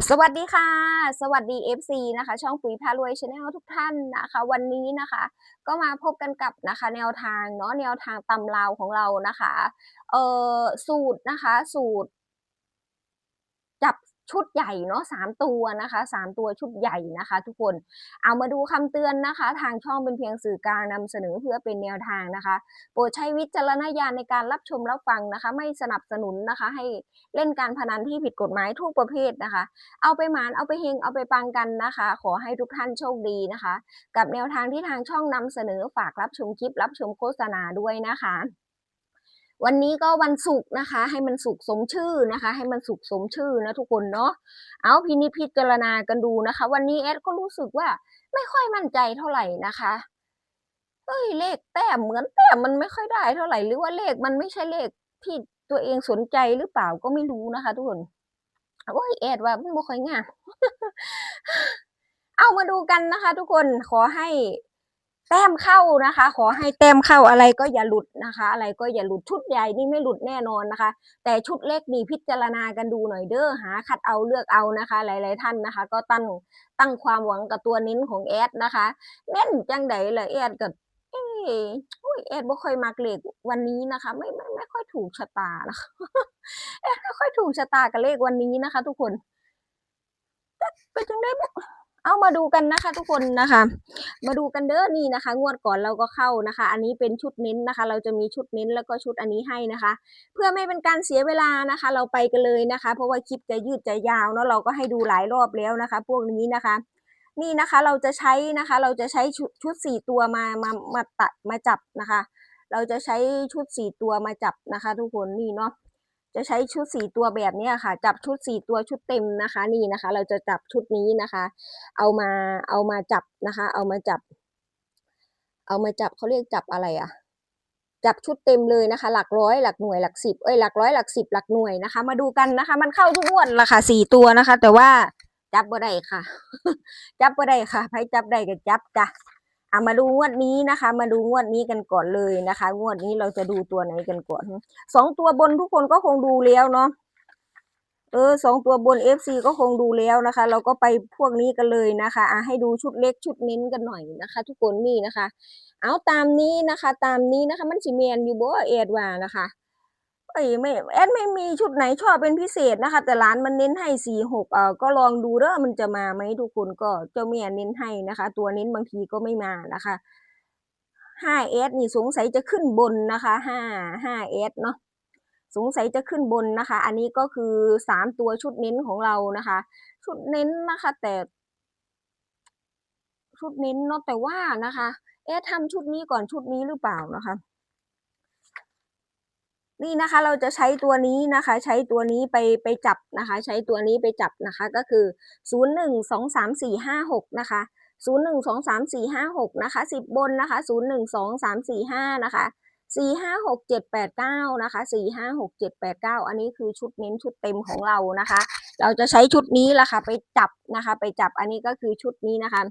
สวัสดีค่ะ สวัสดี FC นะคะ ช่องปุ๋ยพารวยชาแนลทุกท่านนะคะ วันนี้นะคะ ก็มาพบกันกับนะคะแนวทางเนาะแนวทางตำราวของเรานะคะเอ่อสูตรนะคะ สูตร จับ ชุดใหญ่เนาะสามตัวนะคะสามตัวชุดใหญ่นะคะ ทุกคนเอามาดูคำเตือนนะคะ ทางช่องเป็นเพียงสื่อกลางนำเสนอเพื่อเป็นแนวทางนะคะ โปรดใช้วิจารณญาณในการรับชมรับฟังนะคะ ไม่สนับสนุนนะคะ ให้เล่นการพนันที่ผิดกฎหมายทุกประเภทนะคะ เอาไปหมานเอาไปเฮงเอาไปปังกันนะคะ ขอให้ทุกท่านโชคดีนะคะ กับแนวทางที่ทางช่องนำเสนอฝากรับชมคลิปรับชมโฆษณาด้วยนะคะ วันนี้ก็วันศุกร์นะคะ ให้มันสุกสมชื่อนะคะ ให้มันสุกสมชื่อนะทุกคนเนาะเอาพินิจพิจารณากันดูนะคะ วันนี้แอดก็รู้สึกว่าไม่ค่อยมั่นใจเท่าไหร่นะคะเอ้ยเลขแต้มเหมือนแต้มมันไม่ค่อยได้เท่าไหร่หรือว่าเลขมันไม่ใช่เลขที่ตัวเองสนใจหรือเปล่าก็ไม่รู้นะคะ ทุกคนโอ้ยแอดว่ามันไม่ค่อยงามเอามาดูกันนะคะ ทุกคนขอให้ แต้มเข้านะคะ ขอให้แต้มเข้าอะไรก็อย่าหลุดนะคะ อะไรก็อย่าหลุดชุดใหญ่นี่ไม่หลุดแน่นอนนะคะ แต่ชุดเล็กนี่พิจารณากันดูหน่อยเด้อหาคัดเอาเลือกเอานะคะ หลาย ๆ ท่านนะคะ ก็ตั้งตั้งความหวังกับตัวเน้นของแอดนะคะเน้นจังใดเลยแอดกับเอ้ยโอ้ยแอดบ่ค่อยมักเลขวันนี้นะคะ ไม่ไม่ไม่ค่อยถูกชะตานะคะแอดไม่ค่อยถูกชะตากับเลขวันนี้นะคะ ทุกคนเป็นจังได้บ่ เอามาดูกันนะคะ ทุกคนนะคะ มาดูกันเด้อนี่นะคะ งวดก่อนเราก็เข้านะคะ อันนี้เป็นชุดเน้นนะคะ เราจะมีชุดเน้นแล้วก็ชุดอันนี้ให้นะคะ เพื่อไม่เป็นการเสียเวลานะคะ เราไปกันเลยนะคะ เพราะว่าคลิปจะยืดจะยาวเนาะเราก็ให้ดูหลายรอบแล้วนะคะ พวกนี้นะคะ นี่นะคะเราจะใช้นะคะ เราจะใช้ชุดสี่ตัวมามามาตัดมาจับนะคะ เราจะใช้ชุดสี่ตัวมาจับนะคะ ทุกคนนี่เนาะ จะใช้ชุดสี่ตัวแบบนี้ค่ะ จับชุดสี่ตัวชุดเต็มนะคะ นี่นะคะ เราจะจับชุดนี้นะคะ เอามาเอามาจับนะคะ เอามาจับ เอามาจับเขาเรียกจับอะไรอะจับชุดเต็มเลยนะคะ หลักร้อยหลักหน่วยหลักสิบเอ้ยหลักร้อยหลักสิบหลักหน่วยนะคะ มาดูกันนะคะ มันเข้าทุกงวดละค่ะสี่ตัวนะคะ แต่ว่าจับบ่ได้ค่ะ จับบ่ได้ค่ะใครจับได้ก็จับจ้ะ อามาดูงวดนี้นะคะ มาดูงวดนี้กันก่อนเลยนะคะ งวดนี้เราจะดูตัวไหนกันก่อนสองตัวบนทุกคนก็คงดูแล้วเนาะเออสองตัวบน FC ก็คงดูแล้วนะคะ เราก็ไปพวกนี้กันเลยนะคะอะให้ดูชุดเล็กชุดเน้นกันหน่อยนะคะ ทุกคนนี่นะคะ เอาตามนี้นะคะ ตามนี้นะคะ มันสิเมียนอยู่บ่เอ็ดว่านะคะ เอ้ยไม่แอดไม่มีชุดไหนชอบเป็นพิเศษนะคะ แต่ร้านมันเน้นให้สี่หกเออก็ลองดูเด้อมันจะมาไหมทุกคนก็เจ้าเมียเน้นให้นะคะ ตัวเน้นบางทีก็ไม่มานะคะห้าเอสนี่สงสัยจะขึ้นบนนะคะห้าห้าเอสเนาะสงสัยจะขึ้นบนนะคะ อันนี้ก็คือสามตัวชุดเน้นของเรานะคะ ชุดเน้นนะคะ แต่ ชุดเน้นเนาะแต่ว่านะคะ เอ๊ะทำชุดนี้ก่อนชุดนี้หรือเปล่านะคะ นี่นะคะเราจะใช้ตัวนี้นะคะ ใช้ตัวนี้ไปไปจับนะคะ ใช้ตัวนี้ไปจับนะคะก็คือศูนย์หนึ่งสองสามสี่ห้าหกนะคะศูนย์หนึ่งสองสามสี่ห้าหกนะคะสิบนนะคะศูนย์หนึ่งสองสามสี่ห้านะคะสี่ห้าหกเจ็ดแปดเก้านะคะสี่ห้าหกเจ็ดแปดเก้าอันนี้คือชุดเน้นชุดเต็มของเรานะคะ เราจะใช้ชุดนี้ละค่ะไปจับนะคะ ไปจับอันนี้ก็คือชุดนี้นะคะ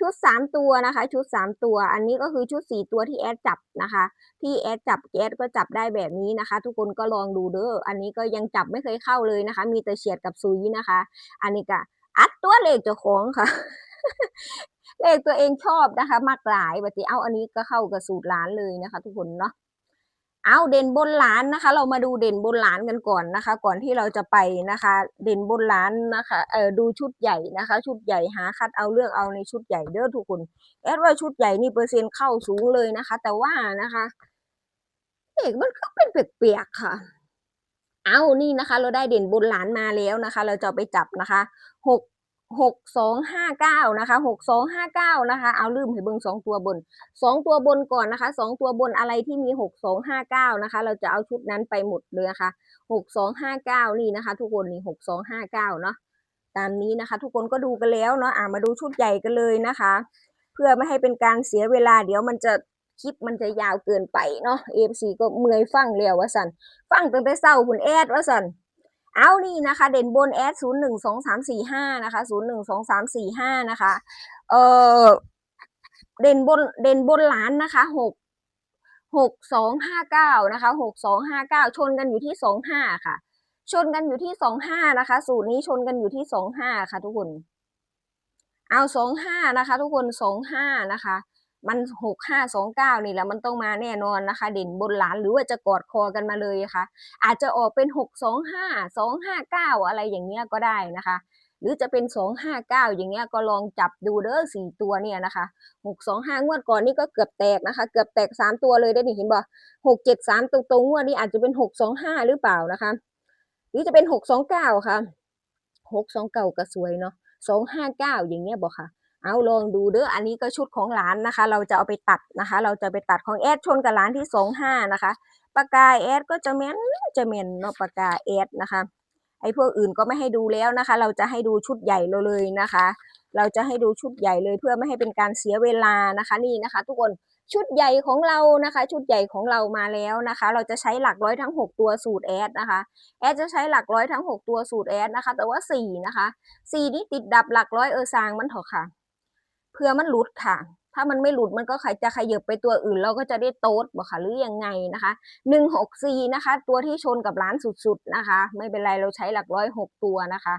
ชุดสามตัวนะคะ ชุดสามตัว อันนี้ก็คือชุดสี่ตัวที่แอดจับนะคะ ที่แอดจับแอดก็จับได้แบบนี้นะคะ ทุกคนก็ลองดูเด้ออันนี้ก็ยังจับไม่เคยเข้าเลยนะคะ มีแต่เฉียดกับซุยนะคะ อันนี้ก็อัดตัวเลขเจ้าของค่ะเลขตัวเองชอบนะคะ มากหลายปฏิเอาอันนี้ก็เข้ากับสูตรล้านเลยนะคะ ทุกคนเนาะ เอาเด่นบนล้านนะคะ เรามาดูเด่นบนล้านกันก่อนนะคะ ก่อนที่เราจะไปนะคะ เด่นบนล้านนะคะเออดูชุดใหญ่นะคะ ชุดใหญ่หาคัดเอาเลือกเอาในชุดใหญ่เด้อทุกคนแอดว่าชุดใหญ่นี่เปอร์เซ็นต์เข้าสูงเลยนะคะ แต่ว่านะคะเอกมันก็เป็นเปียกๆค่ะ เอานี่นะคะ เราได้เด่นบนหลานมาแล้วนะคะ เราจะไปจับนะคะหก หกสองห้าเก้านะคะหกสองห้าเก้านะคะ เอาลืมให้เบิ่งสองตัวบนสองตัวบนก่อนนะคะสองตัวบนอะไรที่มีหกสองห้าเก้านะคะ เราจะเอาชุดนั้นไปหมดเลยนะคะหกสองห้าเก้านี่นะคะ ทุกคนนี่หกสองห้าเก้าเนาะตามนี้นะคะ ทุกคนก็ดูกันแล้วเนาะอ่ามาดูชุดใหญ่กันเลยนะคะ เพื่อไม่ให้เป็นการเสียเวลาเดี๋ยวมันจะคลิปมันจะยาวเกินไปเนาะเอฟซีก็เมื่อยฟังแล้วว่าสันฟังตั้งแต่เศร้าคุณแอดว่าสัน เอานี่นะคะ เด่นบนแอดศูนย์หนึ่งสองสามสี่ห้านะคะศูนย์หนึ่งสองสามสี่ห้านะคะ เออเด่นบนเด่นบนหลานนะคะหกหกสองห้าเก้านะคะหกสองห้าเก้าชนกันอยู่ที่สองห้าค่ะ ชนกันอยู่ที่สองห้านะคะ สูตรนี้ชนกันอยู่ที่สองห้าค่ะ ทุกคน เอาสองห้านะคะ ทุกคนสองห้านะคะ มันหกห้าสองเก้านี่แหละมันต้องมาแน่นอนนะคะ เด่นบนหลานหรือว่าจะกอดคอกันมาเลยค่ะ อาจจะออกเป็นหกสองห้าสองห้าเก้าอะไรอย่างเงี้ยก็ได้นะคะ หรือจะเป็นสองห้าเก้าอย่างเงี้ยก็ลองจับดูเด้อสี่ตัวเนี่ยนะคะหกสองห้างวดก่อนนี่ก็เกือบแตกนะคะ เกือบแตกสามตัวเลยได้นี่เห็นบ่หกเจ็ดสามตรงๆงวดนี้อาจจะเป็นหกสองห้าหรือเปล่านะคะ หรือจะเป็นหกสองเก้าค่ะหกสองเก้าก็สวยเนาะสองห้าเก้าอย่างเงี้ยบอกค่ะ เอาลองดูเด้ออันนี้ก็ชุดของหลานนะคะ เราจะเอาไปตัดนะคะ เราจะไปตัดของแอดชนกับหลานที่สองห้านะคะปากกาแอดก็จะเมนจะเมนเนาะปากกาแอดนะคะไอ้พวกอื่นก็ไม่ให้ดูแล้วนะคะ เราจะให้ดูชุดใหญ่เราเลยนะคะ เราจะให้ดูชุดใหญ่เลยเพื่อไม่ให้เป็นการเสียเวลานะคะนี่นะคะ ทุกคนชุดใหญ่ของเรานะคะ ชุดใหญ่ของเรามาแล้วนะคะ เราจะใช้หลักร้อยทั้ง 6 ตัวสูตรแอดนะคะแอดจะใช้หลักร้อยทั้ง 6 ตัวสูตรแอดนะคะ แต่ว่า4นะคะ4นี่ติดดับหลักร้อยเออซางมันเถอะค่ะ เพื่อมันหลุดค่ะ ถ้ามันไม่หลุดมันก็ใครจะขยับไปตัวอื่น เราก็จะได้โต๊ดบอกค่ะหรือยังไงนะคะหนึ่งหกสี่นะคะ ตัวที่ชนกับร้านสุดๆนะคะ ไม่เป็นไรเราใช้หลักร้อยหกตัวนะคะ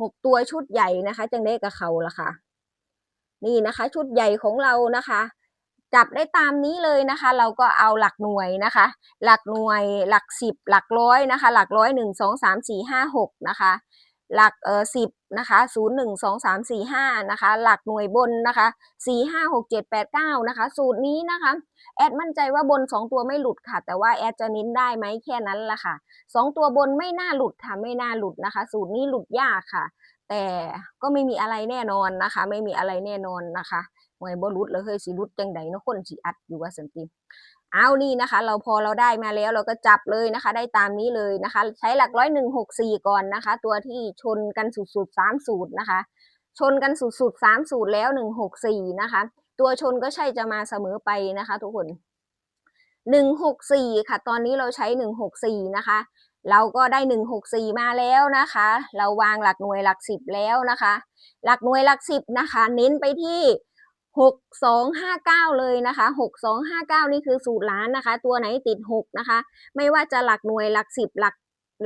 หกตัวชุดใหญ่นะคะ จังได้กับเขาละค่ะ นี่นะคะ ชุดใหญ่ของเรานะคะจับได้ตามนี้เลยนะคะ เราก็เอาหลักหน่วยนะคะ หลักหน่วยหลักสิบหลักร้อยนะคะ หลักร้อยหนึ่งสองสามสี่ห้าหกนะคะ หลักเออสิบนะคะศูนย์หนึ่งสองสามสี่ห้านะคะ หลักหน่วยบนนะคะสี่ห้าหกเจ็ดแปดเก้านะคะ สูตรนี้นะคะ แอดมั่นใจว่าบนสองตัวไม่หลุดค่ะ แต่ว่าแอดจะเน้นได้ไหมแค่นั้นละค่ะสองตัวบนไม่น่าหลุดค่ะ ไม่น่าหลุดนะคะ สูตรนี้หลุดยากค่ะ แต่ก็ไม่มีอะไรแน่นอนนะคะ ไม่มีอะไรแน่นอนนะคะหวยบ่หลุดแล้วเฮ้ยสิหลุดจังใดเนาะคนสิอัดอยู่ว่าสันติ เอานี่นะคะ เราพอเราได้มาแล้วเราก็จับเลยนะคะ ได้ตามนี้เลยนะคะ ใช้หลักร้อยหนึ่งหกสี่ก่อนนะคะ ตัวที่ชนกันสุดๆสามสูตรนะคะ ชนกันสุดๆสามสูตรแล้วหนึ่งหกสี่นะคะ ตัวชนก็ใช่จะมาเสมอไปนะคะ ทุกคนหนึ่งหกสี่ค่ะ ตอนนี้เราใช้หนึ่งหกสี่นะคะเราก็ได้หนึ่งหกสี่มาแล้วนะคะ เราวางหลักหน่วยหลักสิบแล้วนะคะ หลักหน่วยหลักสิบนะคะ เน้นไปที่ หกสองห้าเก้าเลยนะคะหกสองห้าเก้านี่คือสูตรล้านนะคะ ตัวไหนติดหกนะคะ ไม่ว่าจะหลักหน่วยหลักสิบหลัก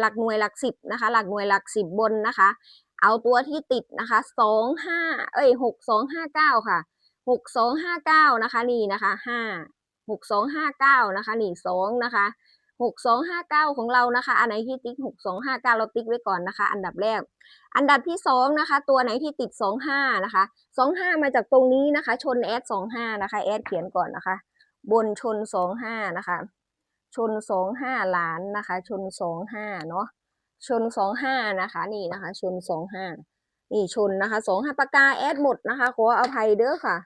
หลักหน่วยหลักสิบนะคะ หลักหน่วยหลักสิบบนนะคะ เอาตัวที่ติดนะคะสองห้าเอ้ยหกสองห้าเก้าค่ะหกสองห้าเก้านะคะนี่นะคะห้าหกสองห้าเก้านะคะนี่สองนะคะ หกสองห้าเก้าของเรานะคะ อันไหนที่ติ๊กหกสองห้าเก้าเราติ๊กไว้ก่อนนะคะ อันดับแรก อันดับที่สองนะคะ ตัวไหนที่ติดสองห้านะคะสองห้ามาจากตรงนี้นะคะ ชนแอดสองห้านะคะ แอดเขียนก่อนนะคะ บนชนสองห้านะคะ ชนสองห้าหลานนะคะ ชนสองห้าเนาะ ชนสองห้านะคะ นี่นะคะ ชนสองห้านี่ชนนะคะสองห้าปากกาแอดหมดนะคะ ขออภัยเด้อค่ะ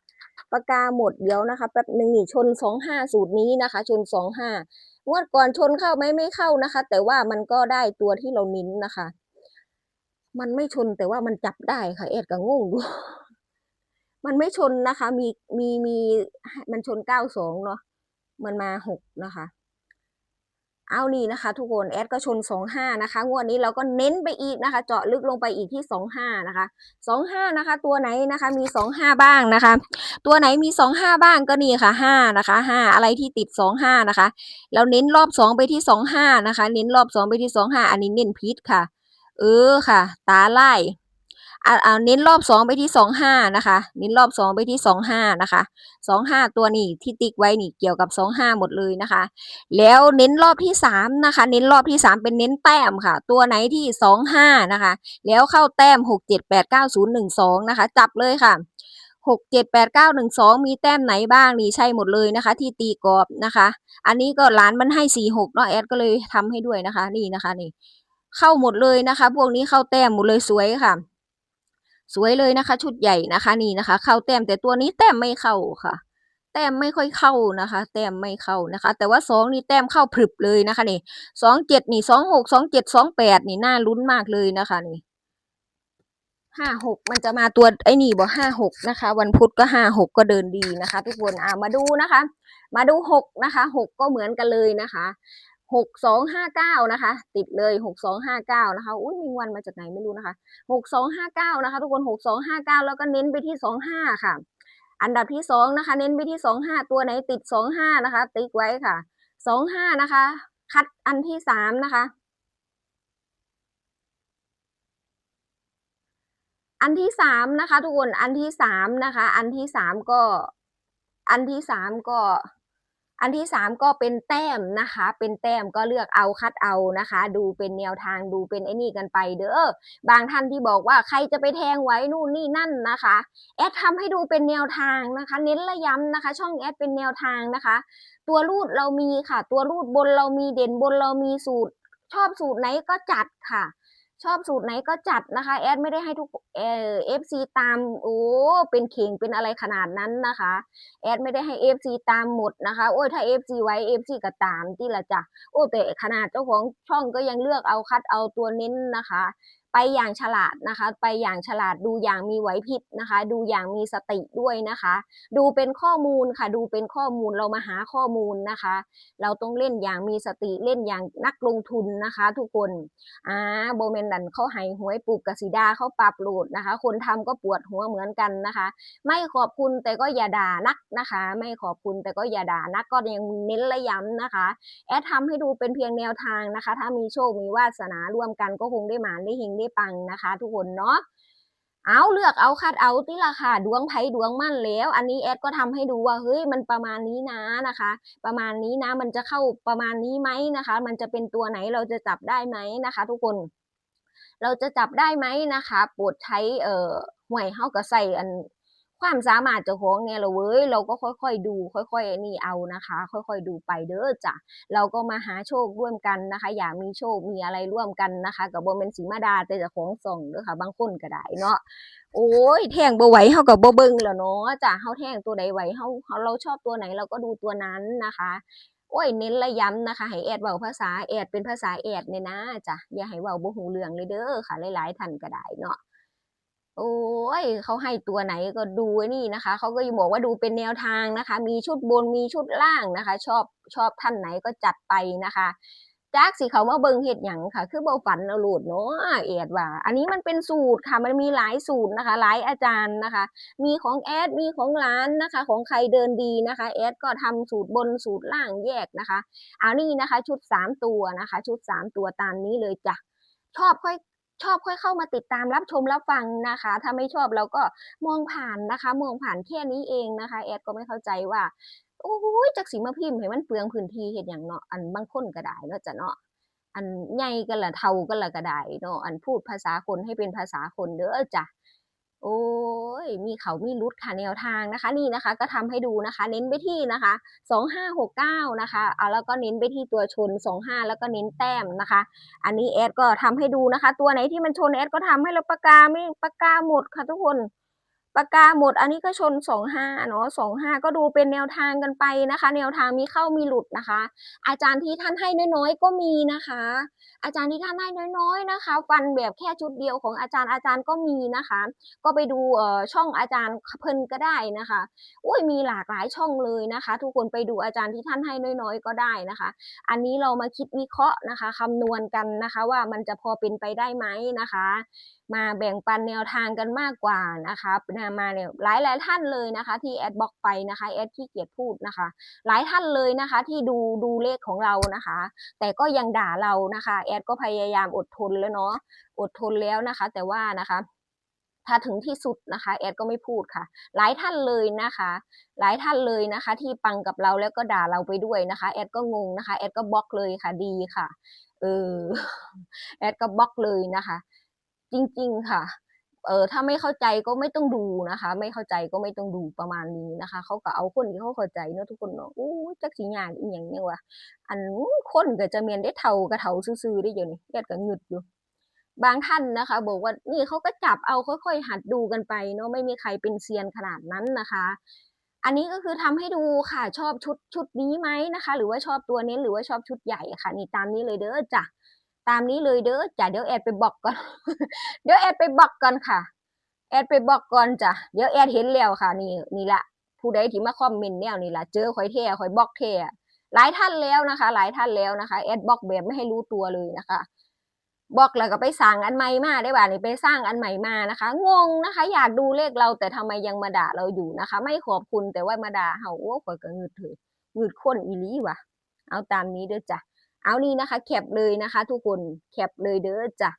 ปากกาหมดเดี๋ยวนะคะ แป๊บหนึ่งนี่ชนสองห้าสูตรนี้นะคะ ชนสอ งวดก่อนชนเข้าไหมไม่เข้านะคะ แต่ว่ามันก็ได้ตัวที่เรานิ้นนะคะ มันไม่ชนแต่ว่ามันจับได้ค่ะ เอ็ดก็งงดูมันไม่ชนนะคะ มีมีมีมันชนเก้าสองเนาะมันมาหกนะคะ เอานี่นะคะ ทุกคนแอดก็ชนสองห้านะคะ งวดนี้เราก็เน้นไปอีกนะคะ เจาะลึกลงไปอีกที่สองห้านะคะสองห้านะคะ ตัวไหนนะคะมีสองห้าบ้างนะคะ ตัวไหนมีสองห้าบ้างก็นี่ค่ะห้านะคะห้าอะไรที่ติดสองห้านะคะ เราเน้นรอบสองไปที่สองห้านะคะ เน้นรอบสองไปที่สองห้าอันนี้เน้นพิษค่ะ เออค่ะ ตาไล่ อ่าอ่าเน้นรอบสองไปที่สองห้านะคะเน้นรอบสองไปที่สองห้านะคะสองห้าตัวนี้ที่ติ๊กไว้นี่เกี่ยวกับสองห้าหมดเลยนะคะ แล้วเน้นรอบที่สามนะคะ เน้นรอบที่สามเป็นเน้นแต้มค่ะ ตัวไหนที่สองห้านะคะ แล้วเข้าแต้มหกเจ็ดแปดเก้าศูนย์หนึ่งสองนะคะ จับเลยค่ะหกเจ็ดแปดเก้าหนึ่งสองมีแต้มไหนบ้างนี่ใช่หมดเลยนะคะ ที่ตีกรอบนะคะ อันนี้ก็ร้านมันให้สี่หกเนาะแอดก็เลยทำให้ด้วยนะคะ นี่นะคะนี่ เข้าหมดเลยนะคะ พวกนี้เข้าแต้มหมดเลยสวยค่ะ สวยเลยนะคะ ชุดใหญ่นะคะนี่นะคะ เข้าแต้มแต่ตัวนี้แต้มไม่เข้าค่ะ แต้มไม่ค่อยเข้านะคะ แต้มไม่เข้านะคะ แต่ว่าสองนี่แต้มเข้าพรึบเลยนะคะนี่สองเจ็ดนี่สองหกสองเจ็ดสองแปดนี่น่าลุ้นมากเลยนะคะนี่ห้าหกมันจะมาตัวไอ้นี่บอกห้าหกนะคะ วันพุธก็ห้าหกก็เดินดีนะคะ ทุกคนอ่ามาดูนะคะ มาดูหกนะคะหกก็เหมือนกันเลยนะคะ หกสองห้าเก้านะคะ ติดเลยหกสองห้าเก้านะคะอุ้ยมีวันมาจากไหนไม่รู้นะคะหกสองห้าเก้านะคะ ทุกคนหกสองห้าเก้าแล้วก็เน้นไปที่สองห้าค่ะ อันดับที่สองนะคะ เน้นไปที่สองห้าตัวไหนติดสองห้านะคะ ติ๊กไว้ค่ะสองห้านะคะ คัดอันที่สามนะคะอันที่สามนะคะ ทุกคนอันที่สามนะคะ อันที่สามก็ อันที่สามก็ อันที่สามก็เป็นแต้มนะคะ เป็นแต้มก็เลือกเอาคัดเอานะคะ ดูเป็นแนวทางดูเป็นไอ้นี่กันไปเด้อบางท่านที่บอกว่าใครจะไปแทงไว้นู่นนี่นั่นนะคะแอดทำให้ดูเป็นแนวทางนะคะ เน้นและย้ำนะคะ ช่องแอดเป็นแนวทางนะคะ ตัวรูดเรามีค่ะ ตัวรูดบนเรามีเด่นบนเรามีสูตร ชอบสูตรไหนก็จัดค่ะ ชอบสูตรไหนก็จัดนะคะ แอดไม่ได้ให้ทุกเอฟซีตามโอ้เป็นเข่งเป็นอะไรขนาดนั้นนะคะ แอดไม่ได้ให้เอฟซีตามหมดนะคะ โอ้ยถ้าเอฟซีไว้เอฟซีก็ตามที่ละจ้ะโอ้แต่ขนาดเจ้าของช่องก็ยังเลือกเอาคัดเอาตัวเน้นนะคะ ไปอย่างฉลาดนะคะ ไปอย่างฉลาดดูอย่างมีไหวพริบนะคะ ดูอย่างมีสติด้วยนะคะ ดูเป็นข้อมูลค่ะ ดูเป็นข้อมูลเรามาหาข้อมูลนะคะ เราต้องเล่นอย่างมีสติเล่นอย่างนักลงทุนนะคะ ทุกคนอ่าโบเมนดันเขาให้หวยปลูกกสิดาเขาปรับโหลดนะคะ คนทำก็ปวดหัวเหมือนกันนะคะ ไม่ขอบคุณแต่ก็อย่าด่านักนะคะ ไม่ขอบคุณแต่ก็อย่าด่านักก็ยังเน้นและย้ำนะคะ แอดทำให้ดูเป็นเพียงแนวทางนะคะ ถ้ามีโชคมีวาสนาร่วมกันก็คงได้หมานได้เฮงได้ปังนะคะ ทุกคนเนาะเอาเลือกเอาคัดเอาที่ราคาดวงไพ่ดวงมั่นแล้ว อันนี้แอดก็ทำให้ดูว่าเฮ้ยมันประมาณนี้นะนะคะ ประมาณนี้นะ มันจะเข้าประมาณนี้ไหมนะคะ มันจะเป็นตัวไหนเราจะจับได้ไหมนะคะ ทุกคน เราจะจับได้ไหมนะคะโปรดใช้เอ่อหวยเฮาก็ใส่อัน ความสามารถเจ้าของไงเราเว้ย เราก็ค่อยๆดู ค่อยๆนี่เอานะคะ ค่อยๆดูไปเด้อจ้ะเราก็มาหาโชคร่วมกันนะคะ อย่ามีโชคมีอะไรร่วมกันนะคะกับบ่เป็นสีมาดาแต่เจ้าของส่งเด้อค่ะ บางคนก็ได้เนาะโอ้ยแทงบ่ไหวเฮาก็บ่เบิ่งแล้วเนาะจ้ะเฮาแทงตัวใดไหวเฮาเฮาเราชอบตัวไหนเราก็ดูตัวนั้นนะคะโอ้ยเน้นและย้ำนะคะ ให้แอดเว้าภาษาแอดเป็นภาษาแอดเนี่ยนะจ้ะอย่าให้เว้าบ่ฮู้เรื่องเลยเด้อค่ะหลายๆท่านก็ได้เนาะ โอ้ยเขาให้ตัวไหนก็ดูไอ้นี่นะคะเขาก็ยังบอกว่าดูเป็นแนวทางนะคะ มีชุดบนมีชุดล่างนะคะ ชอบชอบท่านไหนก็จัดไปนะคะจากสิเขามาเบิงเฮ็ดหยังค่ะ คือเบาฝันเอาหลดเนาะแอดว่า อันนี้มันเป็นสูตรค่ะ มันมีหลายสูตรนะคะ หลายอาจารย์นะคะ มีของแอด มีของร้านนะคะ ของใครเดินดีนะคะ แอดก็ทำสูตรบนสูตรล่างแยกนะคะอานี่นะคะ ชุดสามตัวนะคะ ชุดสามตัวตามนี้เลยจ้ะชอบค่อย ชอบค่อยเข้ามาติดตามรับชมรับฟังนะคะ ถ้าไม่ชอบเราก็มองผ่านนะคะ มองผ่านแค่นี้เองนะคะ แอดก็ไม่เข้าใจว่าโอ้ยจักสีมาพิมพ์เห้มันเปลืองพื้นที่เห็นอย่างเนาะอันบางคนก็ได้เนาะจะเนาะอันใหญ่กันละเท่ากันละก็ได้เนาะอันพูดภาษาคนให้เป็นภาษาคนเด้อจ้ะ โอ้ย มีเขามีรุดค่ะแนวทางนะคะ นี่นะคะ ก็ทำให้ดูนะคะ เน้นไปที่นะคะสองห้าหกเก้านะคะเอาแล้วก็เน้นไปที่ตัวชนสองห้าแล้วก็เน้นแต้มนะคะ อันนี้แอดก็ทำให้ดูนะคะ ตัวไหนที่มันชนแอดก็ทำให้เราปากกาไม่ปากกาหมดค่ะทุกคน ปากกาหมดอันนี้ก็ชนสองห้าเนาะสองห้าก็ดูเป็นแนวทางกันไปนะคะ แนวทางมีเข้ามีหลุดนะคะ อาจารย์ที่ท่านให้น้อยๆก็มีนะคะ อาจารย์ที่ท่านให้น้อยๆนะคะฟันแบบแค่ชุดเดียวของอาจารย์อาจารย์ก็มีนะคะ ก็ไปดูเอ่อช่องอาจารย์เพิ่นก็ได้นะคะอุ้ยมีหลากหลายช่องเลยนะคะ ทุกคนไปดูอาจารย์ที่ท่านให้น้อยๆ ก็ได้นะคะ อันนี้เรามาคิดวิเคราะห์นะคะคำนวณกันนะคะ ว่ามันจะพอเป็นไปได้ไหมนะคะ มาแบ่งปันแนวทางกันมากกว่านะคะมาเนี่ยหลายหลายท่านเลยนะคะ ที่แอดบล็อกไปนะคะแอดที่เกียจพูดนะคะ หลายท่านเลยนะคะ ที่ดูดูเลขของเรานะคะ แต่ก็ยังด่าเรานะคะแอดก็พยายามอดทนแล้วเนาะอดทนแล้วนะคะ แต่ว่านะคะถ้าถึงที่สุดนะคะแอดก็ไม่พูดค่ะ หลายท่านเลยนะคะ หลายท่านเลยนะคะ ที่ปังกับเราแล้วก็ด่าเราไปด้วยนะคะแอดก็งงนะคะแอดก็บล็อกเลยค่ะดีค่ะเออแอดก็บล็อกเลยนะคะ จริง ๆ ค่ะ เออถ้าไม่เข้าใจก็ไม่ต้องดูนะคะ ไม่เข้าใจก็ไม่ต้องดูประมาณนี้นะคะ เขาก็เอาคนที่เขาเข้าใจเนาะทุกคนเนาะอู้จักสิยากอีหยังเนี่ยวะอันคนก็จะเมียนได้เท่ากับเท่าซื่อๆได้อยู่นี่แอดก็งึดอยู่บางท่านนะคะ บอกว่านี่เขาก็จับเอาค่อยๆ หัดดูกันไปเนาะไม่มีใครเป็นเซียนขนาดนั้นนะคะ อันนี้ก็คือทำให้ดูค่ะชอบชุดชุดนี้ไหมนะคะ หรือว่าชอบตัวเน้นหรือว่าชอบชุดใหญ่ค่ะ นี่ตามนี้เลยเด้อจ้ะ ตามนี้เลยเด้อจ้ะเดี๋ยวแอดไปบอกก่อน เดี๋ยวแอดไปบอกก่อนค่ะ แอดไปบอกก่อนจ้ะเดี๋ยวแอดเห็นแล้วค่ะ นี่นี่ละผู้ใดที่มาคอมเมนต์แนวนี่ละเจอข่อยเท่ข่อยบล็อกเท่หลายท่านแล้วนะคะ หลายท่านแล้วนะคะแอดบล็อกแบบไม่ให้รู้ตัวเลยนะคะบล็อกแล้วก็ไปสั่งอันใหม่มาได้บ่านี่ไปสร้างอันใหม่มานะคะ งงนะคะ อยากดูเลขเราแต่ทำไมยังมาด่าเราอยู่นะคะ ไม่ขอบคุณแต่ว่ามาด่าเฮาโอ้ข่อยก็งึดเลยงึดคนอีลีว่ะ เอาตามนี้เด้อจ้ะ เอานี่นะคะ แคปเลยนะคะ ทุกคนแคปเลยเด้อจ้ะ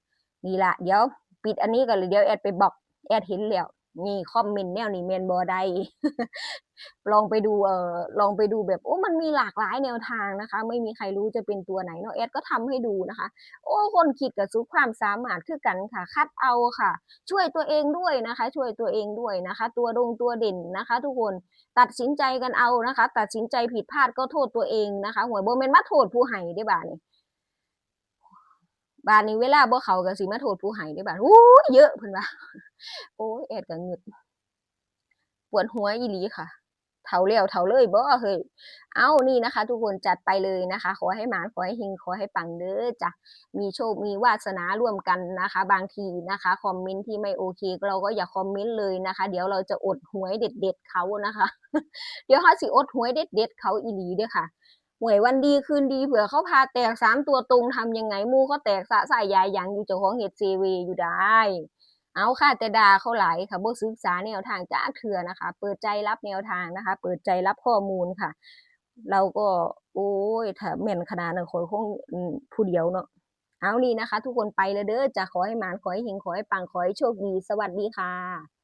นี่ละเดี๋ยวปิดอันนี้ก่อนเลยเดี๋ยวแอดไปบอกแอดเห็นแล้ว นี่คอมเมนต์แนวนี้แมนบอไดลองไปดูเออลองไปดูแบบโอ้มันมีหลากหลายแนวทางนะคะ ไม่มีใครรู้จะเป็นตัวไหนเนาะแอดก็ทำให้ดูนะคะ โอ้คนคิดกับสุความสามารถคือกันค่ะ คัดเอาค่ะ ช่วยตัวเองด้วยนะคะ ช่วยตัวเองด้วยนะคะ ตัวดงตัวเด่นนะคะ ทุกคนตัดสินใจกันเอานะคะ ตัดสินใจผิดพลาดก็โทษตัวเองนะคะหวยโบเมนมาโทษผู้ให้ได้บ่านี่ บานนี้เวลาบ่เขาก็สิมาโทษผู้ให้ได้บ่าอู้เยอะเพิ่นว่าโอ้ยแอดก็เงึดปวดหัวอีหลีค่ะเท่าแล้วเท่าเลยบ่เฮ้ยเอานี่นะคะ ทุกคนจัดไปเลยนะคะ ขอให้หมานขอให้เฮงขอให้ปังเด้อจ้ะมีโชคมีวาสนาร่วมกันนะคะ บางทีนะคะคอมเมนต์ที่ไม่โอเค เราก็อย่าคอมเมนต์เลยนะคะ เดี๋ยวเราจะอดหวยเด็ด ๆเขานะคะ เดี๋ยวเขาสิอดหวยเด็ด ๆเขาอีหลีเด้อค่ะ หวยวันดีคืนดีเผื่อเขาพาแตกสามตัวตรงทำยังไงมูเขาแตกสะสายยายยังอยู่เจ้าของเฮ็ดเซเวอยู่ได้ เอาค่ะแต่ดาเขาหลายค่ะบ่ศึกษาแนวทางจ้าเถื่อนะคะ เปิดใจรับแนวทางนะคะ เปิดใจรับข้อมูลค่ะ เราก็โอ้ยถ้าแม่นขนาดนั้นคนคงผู้เดียวเนาะเอานี่นะคะ ทุกคนไปเลยเด้อจะขอให้หมานขอให้เฮงขอให้ปังขอให้โชคดีสวัสดีค่ะ